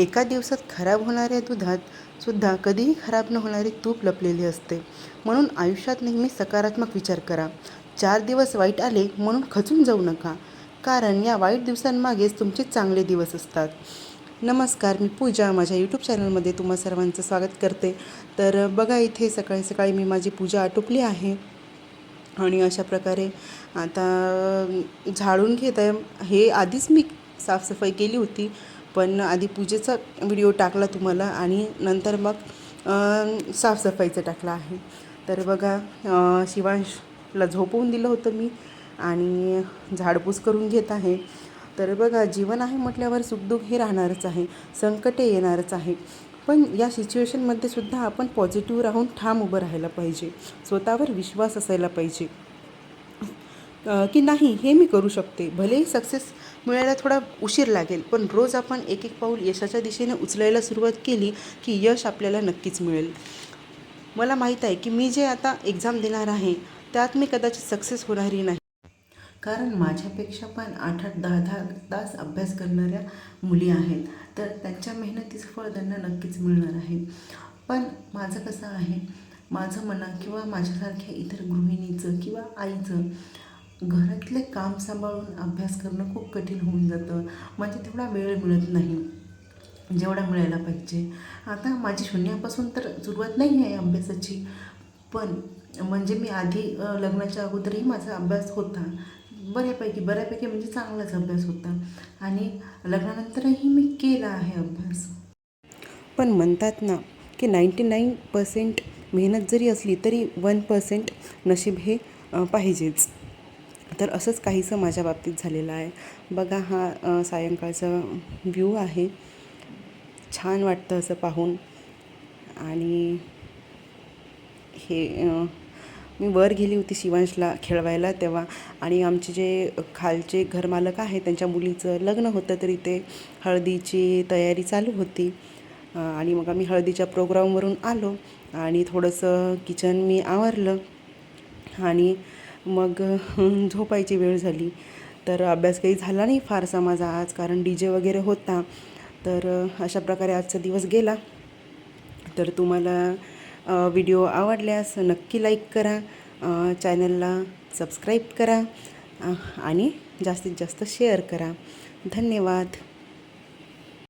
एका दिवसात खराब होणाऱ्या दुधात सुद्धा कधीही खराब न होणारे तूप लपलेले असते. म्हणून आयुष्यात नेहमी सकारात्मक विचार करा. चार दिवस वाईट आले म्हणून खचून जाऊ नका. कारण या वाईट दिवसांमागेच तुमचे चांगले दिवस असतात. नमस्कार मी पूजा. माझ्या यूट्यूब चॅनलमध्ये तुम्हा सर्वांचं स्वागत करते. तर बघा इथे सकाळी सकाळी मी माझी पूजा आटोपली आहे. आणि अशा प्रकारे आता झाडून घेत आहे. हे आधीच मी साफसफाई केली होती. पण आधी पूजेचा व्हिडिओ टाकला तुम्हाला आणि नंतर मग साफसफाईचा साफसफाईचं टाकला आहे. तर बघा शिवांशला झोपवून दिलं होतं मी आणि झाडपूस करून घेत आहे. तर बघा जीवन आहे म्हटल्यावर सुखदुःख हे राहणारच आहे संकटे येणारच आहे. पण या सिच्युएशनमध्ये सुद्धा आपण पॉझिटिव्ह राहून ठाम उभं राहायला पाहिजे स्वतःवर विश्वास असायला पाहिजे. की नाही हे मी करू शकते. भलेही सक्सेस मिळायला थोडा उशीर लागेल पण रोज आपण एक एक पाऊल यशाच्या दिशेने उचलायला सुरुवात केली की यश आपल्याला नक्कीच मिळेल. मला माहीत आहे की मी जे आता एक्झाम देणार आहे त्यात मी कदाचित सक्सेस होणारही नाही. कारण माझ्यापेक्षा पण आठ आठ दहा दहा तास अभ्यास करणाऱ्या मुली आहेत तर त्यांच्या मेहनतीचं फळ त्यांना नक्कीच मिळणार आहे. पण माझं कसं आहे माझं म्हणा किंवा माझ्यासारख्या इतर गृहिणीचं किंवा आईचं घरातले काम सांभाळून अभ्यास करणं खूप कठीण होऊन जातं. म्हणजे तेवढा वेळ मिळत नाही. जेवढा मिळायला पाहिजे. आता माझी शून्यापासून तर सुरुवात नाही आहे अभ्यासाची. पण म्हणजे मी आधी लग्नाच्या अगोदरही माझा अभ्यास होता. बऱ्यापैकी बऱ्यापैकी म्हणजे चांगलाच अभ्यास होता. आणि लग्नानंतरही मी केला आहे अभ्यास. पण म्हणतात ना की नाईंटी नाईन पर्सेंट मेहनत जरी असली तरी वन पर्सेंट नशीब हे पाहिजेच. तर असंच काहीसं माझ्या बाबतीत झालेलं आहे. बघा हा सायंकाळचा व्ह्यू आहे. छान वाटतं असं पाहून. आणि हे मी वर गेली होती शिवांशला खेळवायला तेव्हा. आणि आमचे जे खालचे घरमालक आहे त्यांच्या मुलीचं लग्न होतं तरी ते हळदीची तयारी चालू होती. आणि मग आम्ही हळदीच्या प्रोग्रामवरून आलो. आणि थोडंसं किचन मी आवरलं. आणि मग झोपायची वेळ झाली. तर अभ्यास काही झाला नाही फारसा माझा आज कारण डी जे वगैरे होता. तर अशा प्रकारे आजचा दिवस गेला. तर तुम्हाला व्हिडिओ आवडल्यास नक्की लाईक करा. चॅनलला सबस्क्राईब करा. आणि जास्तीत जास्त शेअर करा. धन्यवाद.